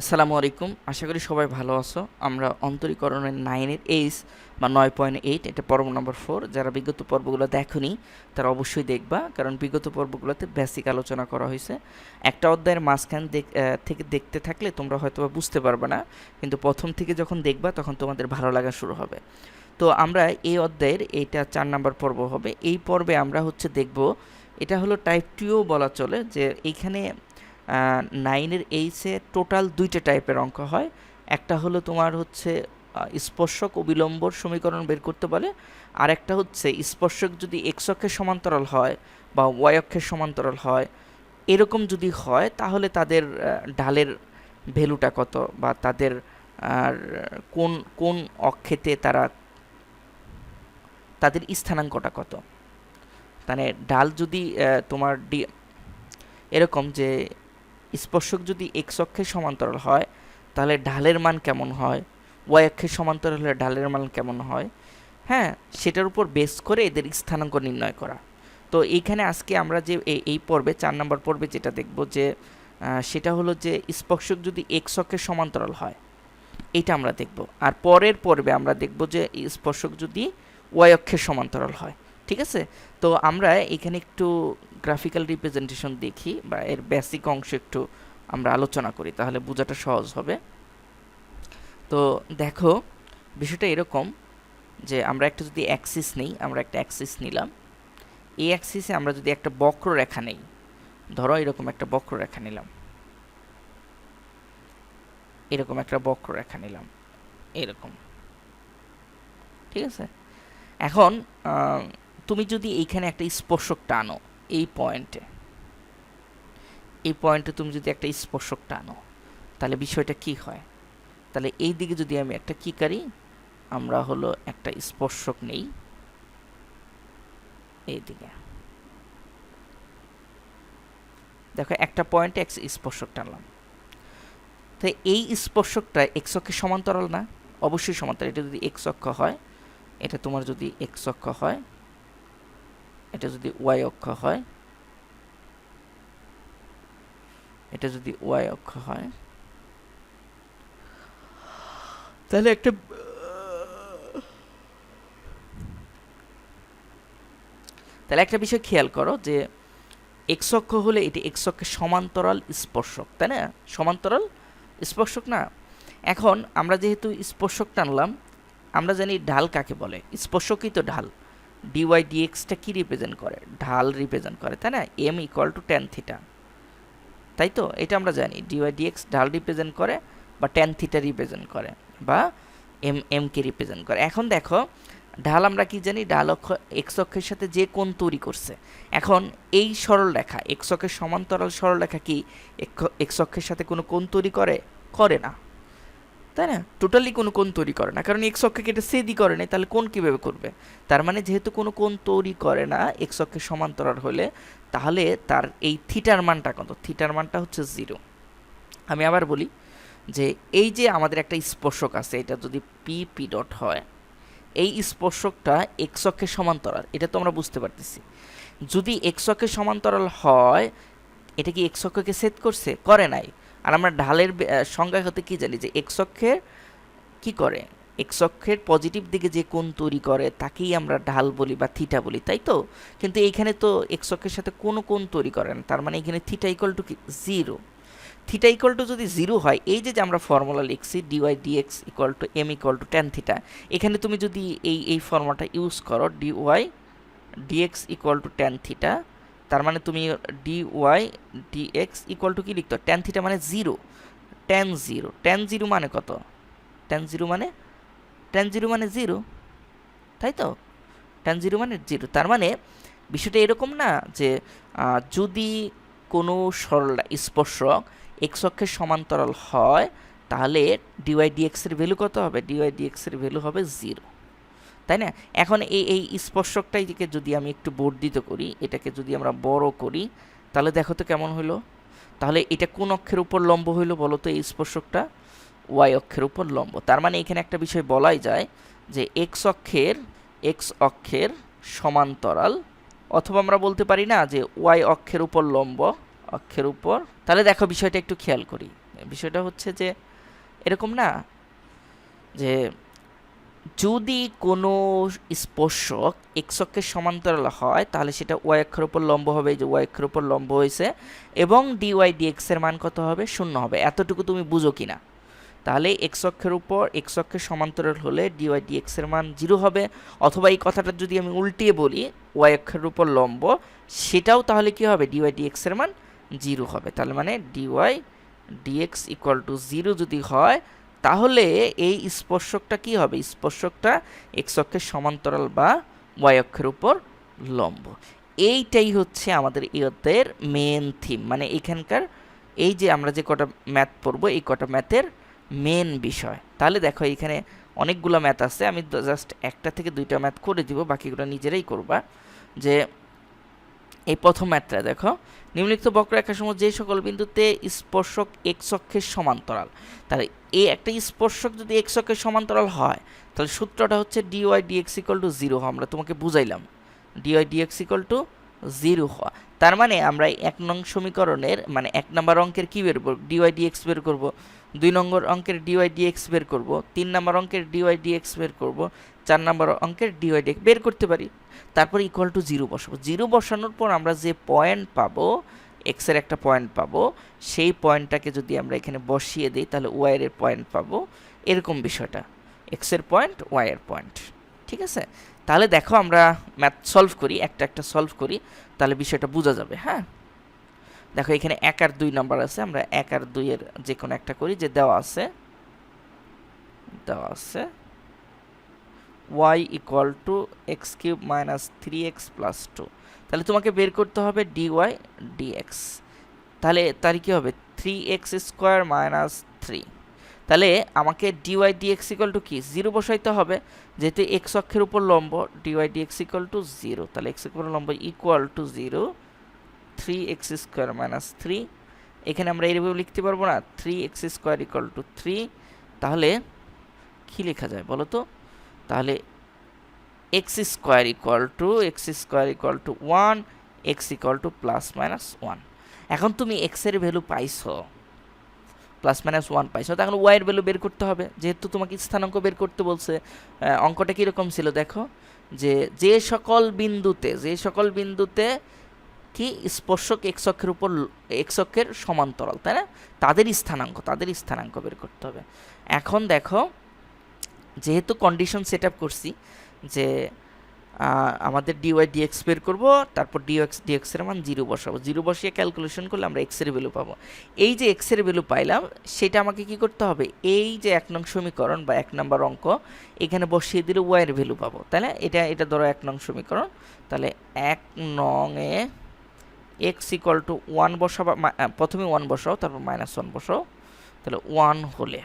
আসসালামু আলাইকুম। আশা করি সবাই ভালো আছো। আমরা অন্তরীকরণের নাইনের এইস বা নয় পয়েন্ট এইট এটা পর্ব নম্বর ফোর যারা বিগত পর্বগুলো দেখনি, তারা অবশ্যই দেখবা, কারণ বিগত পর্বগুলোতে বেসিক আলোচনা করা হয়েছে। একটা অধ্যায়ের মাঝখান থেকে দেখতে থাকলে তোমরা হয়তো বুঝতে পারবে না, কিন্তু প্রথম থেকে যখন দেখবা, তখন তোমাদের ভালো লাগা শুরু হবে। তো আমরা এই অধ্যায়ের, এইটা চার নাম্বার পর্ব হবে। এই পর্বে আমরা হচ্ছে দেখব, এটা হলো টাইপ টুও বলা চলে যে এইখানে নাইনের এইসে টোটাল দুইটা টাইপের অঙ্ক হয়। একটা হলো তোমার হচ্ছে স্পর্শক ও বিলম্বর সমীকরণ বের করতে বলে। আর একটা হচ্ছে, স্পর্শক যদি এক্স অক্ষের সমান্তরাল হয় বা ওয়াই অক্ষের সমান্তরাল হয়, এরকম যদি হয়, তাহলে তাদের ঢালের ভ্যালুটা কত বা তাদের, আর কোন কোন অক্ষেতে তারা, তাদের স্থানাঙ্কটা কত? মানে ঢাল যদি তোমার ডি, এরকম যে স্পর্শক যদি এক্স অক্ষের সমান্তরাল হয়, তাহলে ঢালের মান কেমন হয়? ওয়াই অক্ষের সমান্তরাল হলে ঢালের মান কেমন হয়? হ্যাঁ সেটার উপর বেস করে এদের স্থানাঙ্ক নির্ণয় করা। তো এইখানে আজকে আমরা যে এই- পর্বে, চার নম্বর পর্বে যেটা দেখব যে সেটা হলো যে স্পর্শক যদি এক্স অক্ষের সমান্তরাল হয়, এটা আমরা দেখব। আর পরের পর্বে আমরা দেখব যে স্পর্শক যদি ওয়াই অক্ষের সমান্তরাল হয় ঠিক আছে? তো আমরা এখানে একটু গ্রাফিক্যাল রিপ্রেজেন্টেশন দেখি বা এর বেসিক অংশ একটু আমরা আলোচনা করি, তাহলে বোঝাটা সহজ হবে। তো দেখো, বিষয়টা এরকম যে আমরা একটা যদি অ্যাক্সিস নেই, আমরা একটা অ্যাক্সিস নিলাম। এই অ্যাক্সিসে আমরা যদি একটা বক্ররেখা নেই, ধরো এরকম একটা বক্ররেখা নিলাম। এরকম একটা বক্ররেখা নিলাম, এরকম। ঠিক আছে? এখন তুমি যদি এইখানে একটা স্পর্শক টানো, এই পয়েন্টে এই পয়েন্টে তুমি যদি একটা স্পর্শক টানো, তাহলে বিষয়টা কি হয়? তাহলে এই দিকে যদি আমি একটা কি করি, আমরা হলো একটা স্পর্শক নেই, এই দিকে। দেখো, একটা পয়েন্টে এক স্পর্শক টানলাম। তো এই স্পর্শকটা এক্স অক্ষের সমান্তরাল না, অবশ্যই সমান্তরাল। এটা যদি এক্স অক্ষ হয়, এটা তোমার যদি এক্স অক্ষ হয় এটা যদি ওয়াই অক্ষ হয় এটা যদি ওয়াই অক্ষ হয় তাহলে একটা তাহলে একটা বিষয় খেয়াল করো যে এক্স অক্ষ হলে এটি এক্স অক্ষের সমান্তরাল স্পর্শক তাই না? সমান্তরাল স্পর্শক না? এখন আমরা যেহেতু স্পর্শক টানলাম আমরা জানি ঢাল কাকে বলে? স্পর্শকই তো ঢাল। ডিওয়াই ডিএক্সটা কী রিপ্রেজেন্ট করে? ঢাল রিপ্রেজেন্ট করে, তাই না? M equal to tan theta তাই তো? এটা আমরা জানি। ডিওয়াই ডিএক্স ঢাল রিপ্রেজেন্ট করে বা টেন থিটা রিপ্রেজেন্ট করে বা এম এম কে রিপ্রেজেন্ট করে। এখন দেখো, ঢাল আমরা কি জানি? ঢাল অক্ষ এক্স অক্ষের সাথে যে কোণ তৈরি করছে। এখন এই সরল রেখা এক্স অক্ষের সমান্তরাল সরল রেখা কি? এক্স অক্ষের সাথে কোনো কোণ তৈরি করে? করে না। তাই না? টোটালি কোনো কোণ তৈরি করে না। কারণ এক্স অক্ষকে এটা সেদি করে নাই, তাহলে কোণ কীভাবে করবে? তার মানে যেহেতু কোনো কোণ তৈরি করে না এক্স অক্ষের সমান্তরাল হলে, তাহলে তার এই থিটার মানটা কত? থিটার মানটা হচ্ছে জিরো। আমি আবার বলি যে এই যে আমাদের একটা স্পর্শক আছে, এটা যদি পি পি ডট হয়, এই স্পর্শকটা এক্স অক্ষের সমান্তরাল, এটা তো আমরা বুঝতে পারতেছি। যদি এক্স অক্ষের সমান্তরাল হয়, এটা কি এক্স অক্ষকে সেট করছে? করে নাই। আর আমরা ঢালের সংজ্ঞা হতে কি জানি যে এক্স অক্ষের কি করে? এক্স অক্ষের পজিটিভ দিকে যে কোণ তৈরি করে, তাকেই আমরা ঢাল বলি বা থিটা বলি, তাই তো? কিন্তু এইখানে তো এক্স অক্ষের সাথে কোনো কোণ তৈরি করে না, তার মানে এখানে থিটা ইকুয়াল টু কি? জিরো থিটা ইকুয়াল টু যদি জিরো হয়, এই যে আমরা ফর্মুলা লিখছি DY DX equal to M equal to tan theta এখানে তুমি যদি এই এই ফর্মুলাটা ইউজ করো DY DX equal to tan theta তার মানে তুমি ডিওয়াই ডিএক্স ইকুয়াল টু কি লিখতো? টেন থিটা মানে zero tan zero tan zero মানে কত? টেন জিরো মানে? টেন জিরো মানে জিরো তাই তো? টেন জিরো মানে জিরো তার মানে বিষয়টা এরকম না যে যদি কোনো সরল স্পর্শক এক্স অক্ষের সমান্তরাল হয়, তাহলে ডিওয়াই ডিএক্স এর ভ্যালু কত হবে? ডিওয়াই ডিএক্স এর ভ্যালু হবে জিরো তাই না? এখন এই এই স্পর্শকটাইকে যদি আমি একটু বর্ধিত করি, এটাকে যদি আমরা বড় করি, তাহলে দেখো তো কেমন হইল? তাহলে এটা কোন অক্ষের উপর লম্ব হইল বলো তো এই স্পর্শকটা? ওয়াই অক্ষের উপর লম্ব। তার মানে এখানে একটা বিষয় বলাই যায় যে এক্স অক্ষের এক্স অক্ষের সমান্তরাল, অথবা আমরা বলতে পারি না যে ওয়াই অক্ষের উপর লম্ব, অক্ষের উপর। তাহলে দেখো বিষয়টা একটু খেয়াল করি। বিষয়টা হচ্ছে যে এরকম না, যে যদি কোনো স্পর্শক এক্স অক্ষের সমান্তরাল হয়, তাহলে সেটা ওয়াই অক্ষের উপর লম্ব হবে যে ওয়াই অক্ষের উপর লম্ব হয়েছে, এবং ডিওয়াই ডিএক্স এর মান কত হবে? শূন্য হবে। এতটুকু তুমি বুঝো কিনা? তাহলে এক্স অক্ষের উপর এক্স অক্ষের সমান্তরাল হলে ডিওয়াই ডিএক্স এর মান জিরো হবে। অথবা এই কথাটা যদি আমি উল্টিয়ে বলি ওয়াই অক্ষের উপর লম্ব, সেটাও তাহলে কি হবে? ডিওয়াই ডিএক্স এর মান জিরো হবে। তাহলে মানে DY DX equal to zero যদি হয় তাহলে এই স্পর্শকটা কি হবে? স্পর্শকটা এক্স অক্ষের সমান্তরাল বা ওয়াই অক্ষের উপর লম্ব। এইটাই হচ্ছে আমাদের ইয়তের মেন থিম মানে এখানকার এই যে আমরা যে কটা ম্যাথ পড়ব, এই কটা ম্যাথের মেন বিষয়। তাহলে দেখো এখানে অনেকগুলো ম্যাথ আছে, আমি জাস্ট একটা থেকে দুইটা ম্যাথ করে দিব, বাকিগুলো নিজেরাই করবা। যে এই প্রথম ম্যাথটা দেখো। নিম্নলিখিত বক্ররেখার সময় যে সকল বিন্দুতে স্পর্শক এক্স অক্ষের সমান্তরাল, তাহলে এই একটা স্পর্শক যদি এক্স অক্ষের সমান্তরাল হয়, তাহলে সূত্রটা হচ্ছে DY DX equal to zero আমরা তোমাকে বুঝাইলাম। DY DX equal to zero হওয়া তার মানে আমরা এক নং সমীকরণের মানে এক নম্বর অঙ্কের কী বের করব? ডিওয়াই ডিএক্স বের করব। দুই নম্বর অঙ্কের ডিওয়াই ডিএক্স বের করব। তিন নম্বর অঙ্কের ডিওয়াই ডিএক্স বের করব। চার নম্বর অঙ্কের ডিওয়াই ডিএক্স বের করতে পারি। তারপর ইকুয়াল টু জিরো বসাবো। জিরো বসানোর পর আমরা যে পয়েন্ট পাবো এক্সের একটা পয়েন্ট পাবো, সেই পয়েন্টটাকে যদি আমরা এখানে বসিয়ে দিই, তাহলে ওয়াইয়ের পয়েন্ট পাবো। এরকম বিষয়টা। এক্সের পয়েন্ট ওয়াইয়ের পয়েন্ট ঠিক আছে? তাহলে দেখো আমরা ম্যাথ সলভ করি, একটা একটা সলভ করি, তাহলে বিষয়টা বোঝা যাবে হ্যাঁ? দেখো এখানে এক আর দুই নাম্বার আছে, আমরা এক আর দুইয়ের যে কোনো একটা করি, যে দেওয়া আছে দেওয়া আছে। Y equal to X cube minus three X plus two তাহলে তোমাকে বের করতে হবে ডি ওয়াই ডিএক্স তাহলে তার কী হবে? Three X square minus three তাহলে আমাকে ডিওয়াই ডিএক্স ইকুয়াল টু কি? জিরো বসাইতে হবে, যেহেতু এক্স অক্ষের উপর লম্ব DY DX equal to zero তাহলে এক্স উপর লম্ব equal to zero three X square minus three এখানে আমরা এইভাবে লিখতে পারব না three X square equal to three তাহলে কী লেখা যায় বলো তো? তাহলে X square equal to X square equal to one X equal to plus minus one এখন তুমি এক্সের ভ্যালু পাইছো প্লাস মাইনাস ওয়ান পাইছো তখন ওয়াইয়ের ভ্যালু বের করতে হবে। যেহেতু তোমাকে স্থানাঙ্ক বের করতে বলছে অঙ্কটা কীরকম ছিল দেখো, যে যে সকল বিন্দুতে, যে সকল বিন্দুতে কি স্পর্শক এক্স অক্ষের উপর এক্স অক্ষের সমান্তরাল, তাই না? তাদের স্থানাঙ্ক তাদের স্থানাঙ্ক বের করতে হবে। এখন দেখো যেহেতু কন্ডিশন সেট আপ করছি যে আমাদের ডিওয়াই ডিএক্স বের করব, তারপর ডিওএক্স ডিএক্স এর মান জিরো বসাবো। জিরো বসিয়ে ক্যালকুলেশন করলে আমরা এক্সের ভ্যালু পাবো। এই যে এক্সের ভ্যালু পাইলাম, সেটা আমাকে কি করতে হবে? এই যে এক নং সমীকরণ বা এক নম্বর অঙ্ক, এখানে বসিয়ে দিলে ওয়াইয়ের ভ্যালু পাবো। তাহলে এটা এটা ধরো এক নং সমীকরণ। তাহলে এক নং এ এক্স ইকুয়াল টু ওয়ান বসাবা প্রথমে ওয়ান বসাও, তারপর মাইনাস ওয়ান বসাও। তাহলে ওয়ান হলে।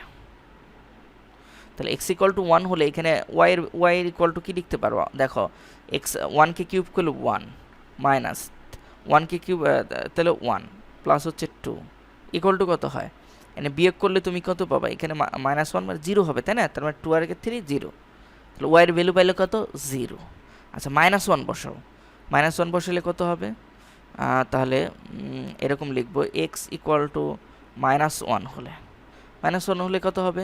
তাহলে এক্স ইকুয়াল টু ওয়ান হলে এখানে ওয়াইয়ের ওয়াইয়ের ইকুয়াল টু কী লিখতে পারব? দেখো এক্স ওয়ানকে কিউব করলে ওয়ান মাইনাস ওয়ানকে কিউব তাহলে ওয়ান প্লাস হচ্ছে টু ইকুয়াল টু কত হয়? এখানে বিয়োগ করলে তুমি কত পাবা? এখানে মাইনাস ওয়ান মানে জিরো হবে, তাই না? তার মানে টু আর থ্রি জিরো তাহলে ওয়াইয়ের ভ্যালু পাইলে কত? জিরো আচ্ছা মাইনাস ওয়ান বসাও। মাইনাস ওয়ান বসালে কত হবে? তাহলে এরকম লিখব X equal to minus one হলে। মাইনাস ওয়ান হলে কত হবে?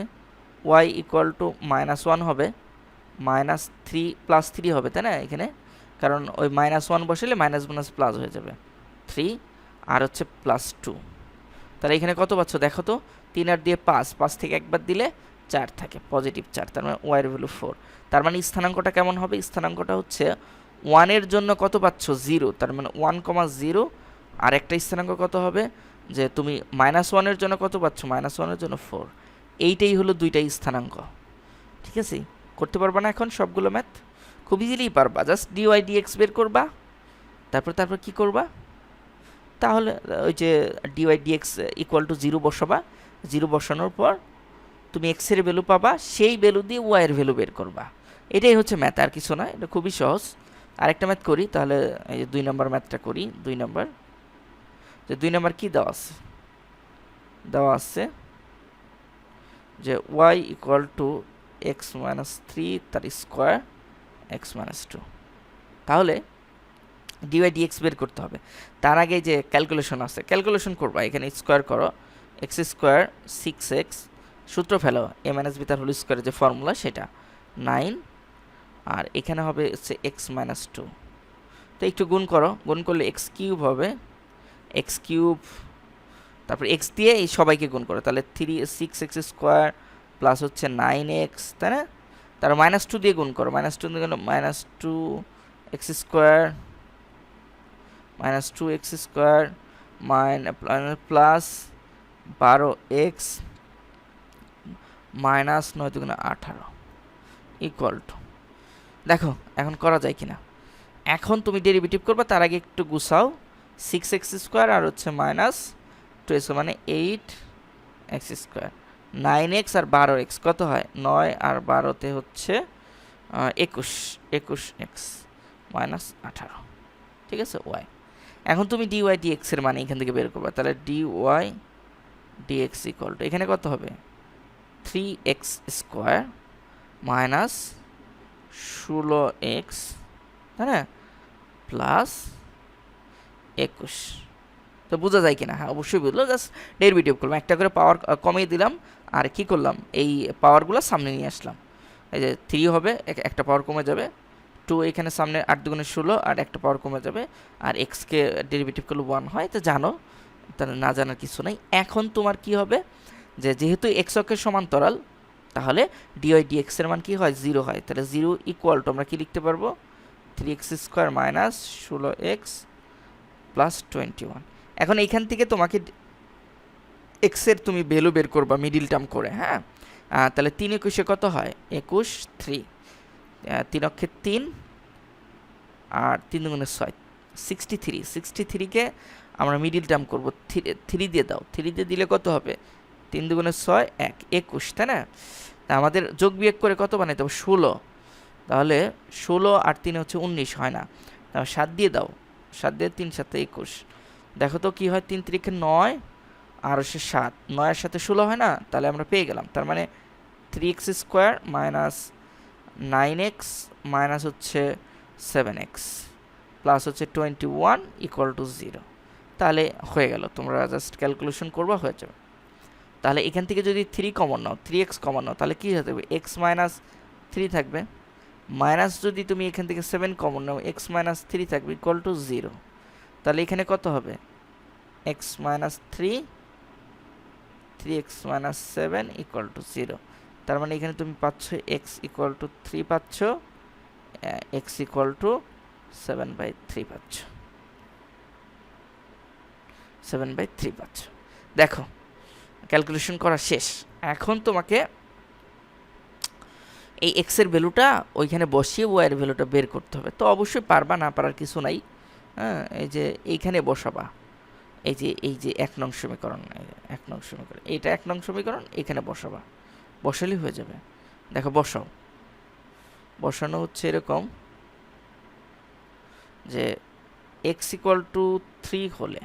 Y equal to minus one হবে মাইনাস থ্রি প্লাস থ্রি হবে, তাই না এখানে? কারণ ওই মাইনাস ওয়ান বসালে মাইনাস মাইনাস প্লাস হয়ে যাবে। থ্রি আর হচ্ছে প্লাস টু তাহলে এখানে কত পাচ্ছ? দেখো তো, তিন আর দিয়ে পাঁচ পাঁচ থেকে একবার দিলে চার থাকে পজিটিভ চার, তার মানে ওয়াইয়ের ভ্যালু ফোর তার মানে স্থানাঙ্কটা কেমন হবে? স্থানাঙ্কটা হচ্ছে ওয়ানের জন্য কত পাচ্ছ? জিরো তার মানে ওয়ান কমা জিরো আর একটা স্থানাঙ্ক কত হবে? যে তুমি মাইনাস ওয়ানের জন্য কত পাচ্ছ? মাইনাস ওয়ানের জন্য ফোর এইটাই হলো দুইটাই স্থানাঙ্ক। ঠিক আছে? করতে পারবা না এখন সবগুলো ম্যাথ খুব ইজিলি পারবা। জাস্ট ডিওয়াই ডিএক্স বের করবা। তারপর তারপর কি করবা? তাহলে, ওই যে DY DX equal to zero বসাবা। Zero বসানোর পর তুমি এক্সের ভ্যালু পাবা, সেই ভ্যালু দিয়ে ওয়াইয়ের ভ্যালু বের করবা। এটাই হচ্ছে ম্যাথ আর কিছু না এটা খুবই সহজ। আরেকটা ম্যাথ করি, তাহলে এই যে দুই নম্বর ম্যাথটা করি। দুই নম্বর যে দুই নম্বর কি দেওয়া আছে? দেওয়া আছে যে Y equal to X minus three তার স্কোয়ার এক্স মাইনাস টু তাহলে ডিওয়াই ডিএক্স বের করতে হবে। তার আগে যে ক্যালকুলেশন আছে ক্যালকুলেশন করবা, এখানে স্কোয়ার করো এক্স স্কোয়ার সিক্স এক্স সূত্র ফেলো এ মাইনাস বি তার হোল স্কোয়ারের যে ফর্মুলা সেটা নাইন আর এখানে হবে হচ্ছে এক্স মাইনাস টু তো একটু গুণ করো, গুণ করলে এক্স কিউব হবে এক্স কিউব তারপর এক্স দিয়ে এই সবাইকে গুণ করো, তাহলে three six X square plus হচ্ছে নাইন এক্স তাই না? তার মাইনাস টু দিয়ে গুণ করো মাইনাস টু দিয়ে minus two X square minus two X square mine plus বারো এক্স মাইনাস নয় দুগুণে আঠারো ইকুয়াল টু দেখো, এখন করা যায় কিনা? এখন তুমি ডেরিভেটিভ করবে, তার আগে একটু গুছাও সিক্স এক্স স্কোয়ার আর হচ্ছে মাইনাস টু এক্স মানে eight X square. Nine X আর বারো এক্স, কত হয়? নয় আর বারোতে হচ্ছে একুশ একুশ এক্স মাইনাস আঠারো। ঠিক আছে? ওয়াই। এখন তুমি ডি ওয়াই ডিএক্স এর মানে এখান থেকে বের করবে। তাহলে D Y DX equal to এখানে কত হবে? থ্রি এক্স স্কোয়ার মাইনাস ষোলো এক্স না? প্লাস একুশ। তো বোঝা যায় কিনা হ্যাঁ অবশ্যই বুঝলো। জাস্ট ডেরিভেটিভ করলাম। একটা করে পাওয়ার কমিয়ে দিলাম। আর কি করলাম? এই পাওয়ারগুলো সামনে নিয়ে আসলাম। এই যে থ্রি হবে একটা পাওয়ার কমে যাবে। টু এখানে সামনে আট দুগুণে ষোলো, আর একটা পাওয়ার কমে যাবে। আর এক্সকে ডেরিভেটিভ করলে ওয়ান হয়, তো জানো, তাহলে না জানার কিছু নেই। এখন তোমার কি হবে? যে যেহেতু এক্স অক্ষের সমান্তরাল, তাহলে ডিওয়াই ডিএক্স এর মান কি হয়? জিরো হয়। তাহলে জিরো ইকুয়াল টু আমরা কি লিখতে পারব? থ্রি এক্স স্কোয়ার মাইনাস ষোলো এক্স প্লাস টোয়েন্টি ওয়ান এখন এইখান থেকে তোমাকে এক্সের তুমি ভ্যালু বের করবা মিডিল টার্ম করে হ্যাঁ? তাহলে তিন একুশে কত হয়? একুশ থ্রি তিন অক্ষে তিন আর তিন দুগুণে ছয় সিক্সটি থ্রি সিক্সটি থ্রিকে আমরা মিডিল টার্ম করব। থ্রি থ্রি দিয়ে দাও। থ্রি দিয়ে দিলে কত হবে? তিন দুগুণে ছয়, এক। একুশ, তাই না? তা আমাদের যোগ বিয়োগ করে কত বানাইতে হবে? ষোলো। তাহলে ষোলো আর তিনে হচ্ছে উনিশ, হয় না? তাহলে সাত দিয়ে দাও। সাত দিয়ে তিন সাথে একুশ। দেখো তো কি হয় তিন তিরিখে নয় আর হচ্ছে সাত। নয়ের সাথে ষোলো হয় না? তাহলে আমরা পেয়ে গেলাম। তার মানে three X square minus nine X minus হচ্ছে সেভেন এক্স প্লাস হচ্ছে twenty one equal to zero. তাহলে হয়ে গেল। তোমরা জাস্ট ক্যালকুলেশন করবা, হয়ে যাবে। তাহলে এখান থেকে যদি থ্রি কমন নাও থ্রি এক্স কমন নাও, তাহলে কী হয়ে যাবে? এক্স মাইনাস থ্রি থাকবে। মাইনাস যদি তুমি এখান থেকে সেভেন কমন নাও এক্স মাইনাস থ্রি থাকবে ইকুয়াল টু জিরো তাহলে এখানে কত হবে? X minus three three X minus seven equal to zero তার মানে এখানে তুমি পাচ্ছ এক্স ইকুয়াল টু থ্রি পাচ্ছ X equal to seven by three পাচ্ছ। সেভেন বাই থ্রি পাচ্ছ। দেখো ক্যালকুলেশন করা শেষ। এখন তোমাকে এই এক্সের ভ্যালুটা ওইখানে বসিয়ে ওয়াইয়ের ভ্যালুটা বের করতে হবে। তো অবশ্যই পারবা না, পারার কিছু নাই। হ্যাঁ এই যে এইখানে বসাবা। এই যে এই যে এক নং সমীকরণ এক নং সমীকরণ, এইটা এক নং সমীকরণ এখানে বসাবা। বসালেই হয়ে যাবে। দেখো, বসাও। বসানো হচ্ছে এরকম যে এক্স ইকুয়াল টু থ্রি হলে,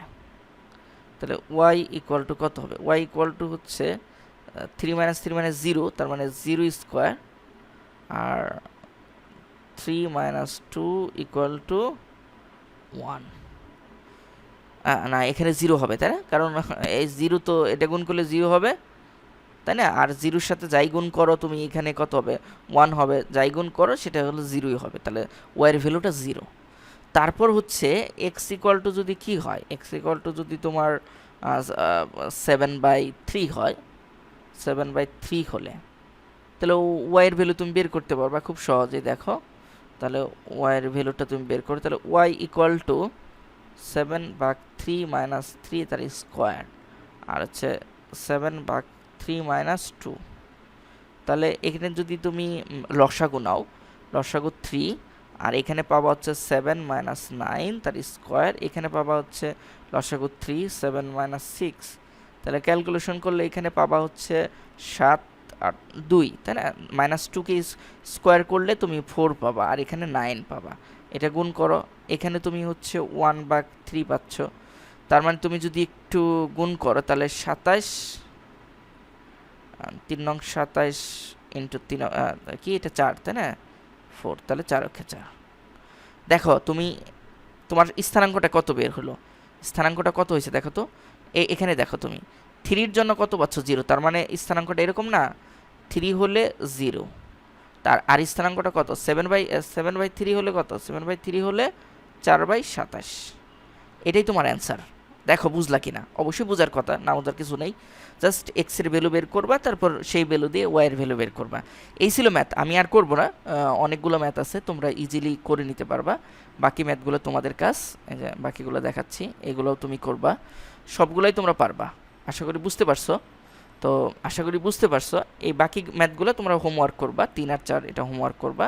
তাহলে ওয়াই ইকুয়াল টু কত হবে? ওয়াই ইকুয়াল টু হচ্ছে three minus three minus zero তার মানে zero square R three minus two equal to one না, এখানে জিরো হবে, তাই না? কারণ এই জিরো তো এটা গুণ করলে জিরো হবে, তাই না? আর জিরোর সাথে যাই গুণ করো, তুমি এখানে কত হবে? ওয়ান হবে, যাই গুণ করো, সেটা হলো জিরোই হবে, তাহলে ওয়াইয়ের ভ্যালুটা জিরো তারপর হচ্ছে এক্স ইকুয়াল টু যদি কি হয় এক্স ইকুয়াল টু যদি তোমার সেভেন বাই থ্রি হয় সেভেন বাই থ্রি হলে, তাহলে ওয়াইয়ের ভ্যালু তুমি বের করতে পারবা, খুব সহজেই দেখো। তাহলে ওয়াইয়ের ভ্যালুটা তুমি বের করো, তাহলে ওয়াই ইকুয়াল টু সেভেন বাক থ্রি মাইনাস থ্রি তার স্কোয়ার আর হচ্ছে সেভেন বাক থ্রি মাইনাস টু তাহলে এখানে যদি তুমি লসাগু নাও, লসাগু থ্রি আর এখানে পাবা হচ্ছে সেভেন মাইনাস নাইন তার স্কোয়ার এখানে পাবা হচ্ছে লসাগু থ্রি সেভেন মাইনাস সিক্স তাহলে ক্যালকুলেশন করলে এখানে পাবা হচ্ছে সাত আর দুই, তাই না? মাইনাস টুকে স্কোয়ার করলে তুমি ফোর পাবা আর এখানে নাইন পাবা। এটা গুণ করো, এখানে তুমি হচ্ছে ওয়ান বা থ্রি পাচ্ছ। তার মানে তুমি যদি একটু গুণ করো তাহলে সাতাইশ তিন নং সাতাইশ ইন্টু তিন কি এটা চার, তাই না? ফোর, তাহলে চার অক্ষে চার। দেখো তুমি, তোমার স্থানাঙ্কটা কত বের হলো? স্থানাঙ্কটা কত হয়েছে দেখো তো? এখানে দেখো তুমি, থ্রির জন্য কত পাচ্ছ? জিরো, তার মানে স্থানাঙ্কটা এরকম না। থ্রি হলে জিরো তার আর স্থানাঙ্কটা কত? Seven by seven by three হলে কত? সেভেন বাই থ্রি হলে চার বাই সাতাশ। এটাই তোমার অ্যান্সার দেখো, বুঝলা কিনা? অবশ্যই বোঝার কথা, না বোঝার কিছু নেই। জাস্ট এক্সের ভ্যালু বের করবা, তারপর সেই ভ্যালু দিয়ে ওয়াইয়ের ভ্যালু বের করবা। এই ছিল ম্যাথ আমি আর করব না। অনেকগুলো ম্যাথ আছে, তোমরা ইজিলি করে নিতে পারবা। বাকি ম্যাথগুলো তোমাদের কাজ। বাকিগুলো দেখাচ্ছি, এগুলোও তুমি করবা। সবগুলোই তোমরা পারবা। আশা করি বুঝতে পারছ। তো আশা করি বুঝতে পারছ। এই বাকি ম্যাথগুলো তোমরা হোমওয়ার্ক করবা, তিন আর চার, এটা হোমওয়ার্ক করবা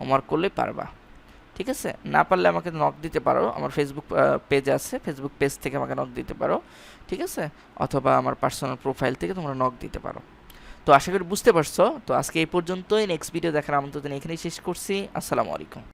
হোমওয়ার্ক করলে পারবা। ঠিক আছে? না পারলে আমাকে নক দিতে পারো, আমার ফেসবুক পেজ আছে ফেসবুক পেজ থেকে আমাকে নক দিতে পারো। ঠিক আছে? অথবা আমার পার্সোনাল প্রোফাইল থেকে তোমরা নক দিতে পারো। তো আশা করি বুঝতে পারছ। তো আজকে এই পর্যন্তই নেক্সট ভিডিও দেখার আমন্ত্রণ এখানেই শেষ করছি। আসসালামু আলাইকুম।